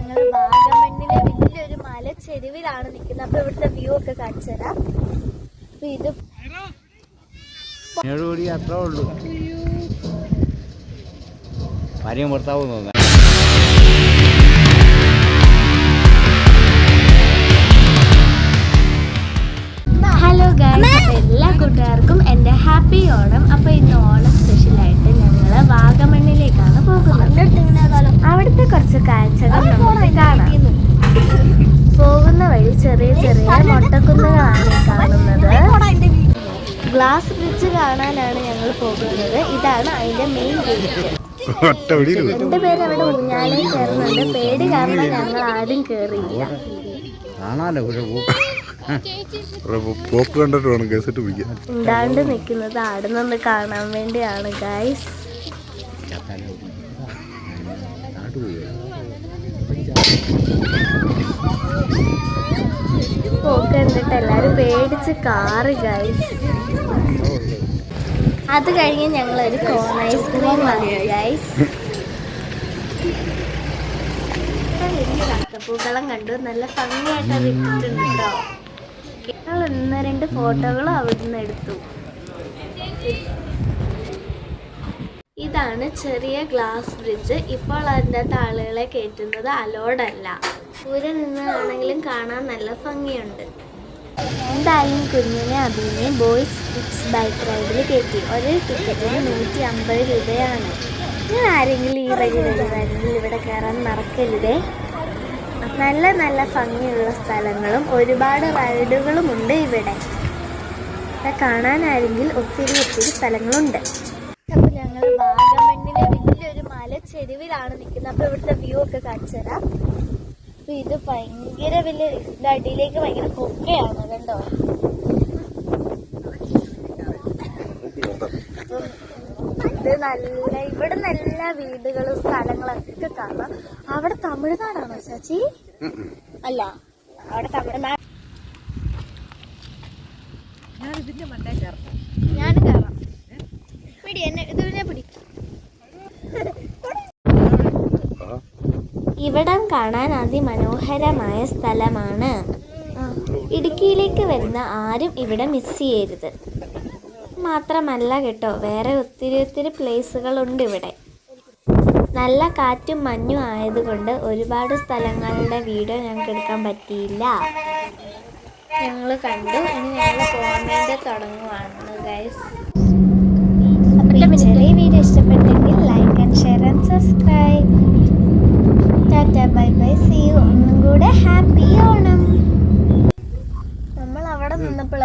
ഞങ്ങൾ വാഗമണ്ണിലെ വലിയൊരു മലച്ചെരുവിലാണ് നിൽക്കുന്നത്. അപ്പൊ ഇവിടുത്തെ വ്യൂ ഒക്കെ കാണിച്ചു തരാം. ഇത് ഏഴുകൂടി അത്രേ ഉള്ളൂ. ഭാര്യയും ഭർത്താവും തോന്നുന്നു. കുറച്ച് കാഴ്ചകൾ നമുക്ക് കാണാം. പോകുന്ന വഴി ചെറിയ ചെറിയ മൊട്ടക്കുന്നുകളാണ് കാണുന്നത്. ഗ്ലാസ് ബ്രിഡ്ജ് കാണാനാണ് ഞങ്ങൾ പോകുന്നത്. ഇതാണ് അതിന്റെ മെയിൻ ഗേറ്റ്. രണ്ടുപേരും അവിടെ ഊഞ്ഞാലേ കയറുന്നുണ്ട്. പേടി കാരണം ഞങ്ങൾ ആരും കയറിയില്ല പോക്ക് കണ്ടിട്ട് വേണം കേസിട്ട് പിടിക്കാൻ. ഉണ്ടാണ്ട് നിൽക്കുന്നത് ആടുന്നൊന്ന് കാണാൻ വേണ്ടിയാണ് പോക്ക് എന്നിട്ട് പേടിച്ച് കാറ് ഗൈസ് അത് കഴിഞ്ഞ് ഞങ്ങൾ ഒരു കോൺ ഐസ്ക്രീം വാങ്ങി ഗൈസ് കക്കപ്പൂക്കളം കണ്ടു. നല്ല ഭംഗിയായിട്ട് അത് ഇട്ടിട്ടുണ്ട്? ഞങ്ങൾ ഒന്ന് രണ്ട് ഫോട്ടോകളും അവിടുന്ന് എടുത്തു. ഇതാണ് ചെറിയ ഗ്ലാസ് ബ്രിഡ്ജ് ഇപ്പോൾ അതിന്റെ ആളുകളെ കയറ്റുന്നത് അലോഡല്ല. ദൂരെ നിന്നാണെങ്കിലും കാണാൻ നല്ല ഭംഗിയുണ്ട്. എന്തായാലും കുഞ്ഞിനെ അഭിനെ ബോയ്സ് കിഡ്സ് ബൈക്ക് റൈഡിൽ കയറ്റി. ഒരു ടിക്കറ്റിന് നൂറ്റി അമ്പത് രൂപയാണ്. നിങ്ങൾ ആരെങ്കിലും ഈ റൈഡിൽ വരുന്നെങ്കിൽ ഇവിടെ കയറാൻ മറക്കരുതേ. നല്ല നല്ല ഭംഗിയുള്ള സ്ഥലങ്ങളും ഒരുപാട് റൈഡുകളും ഉണ്ട് ഇവിടെ കാണാനാണെങ്കിൽ ഒത്തിരി ഒത്തിരി സ്ഥലങ്ങളുണ്ട്. മലച്ചെരുവിലാണ് നിൽക്കുന്നത്. അപ്പൊ ഇവിടുത്തെ വ്യൂ ഒക്കെ കാണിച്ചു തരാം. അപ്പൊ ഇത് ഭയങ്കര വലിയ അടിയിലേക്ക് ഭയങ്കര കൊക്കയാണ് കണ്ടോ? ഇത് നല്ല ഇവിടെ നല്ല വീടുകളും സ്ഥലങ്ങളൊക്കെ കാണാം. അവിടെ തമിഴ്നാടാണോ ചാച്ചി? അല്ല അവിടെ തമിഴ്നാട് ഞാൻ ഇതിന്റെ മണ്ടേ ചേർത്തു പിടി എന്നെ ഇത് പിന്നെ പിടി ഇവിടം കാണാൻ അതിമനോഹരമായ സ്ഥലമാണ്. ഇടുക്കിയിലേക്ക് വരുന്ന ആരും ഇവിടെ മിസ് ചെയ്യരുത്. മാത്രമല്ല കേട്ടോ വേറെ ഒത്തിരി ഒത്തിരി പ്ലേസുകളുണ്ട് ഇവിടെ. നല്ല കാറ്റും മഞ്ഞും ആയതുകൊണ്ട് ഒരുപാട് സ്ഥലങ്ങളുടെ വീഡിയോ ഞങ്ങൾക്ക് എടുക്കാൻ പറ്റിയില്ല. ഞങ്ങൾ കണ്ടു. ഇനി ഞങ്ങൾ വേണ്ടി തുടങ്ങുവാണ് ഗൈസ് ഒന്നും കൂടെ ഹാപ്പി ഓണം നമ്മൾ അവിടെ നിന്നപ്പോൾ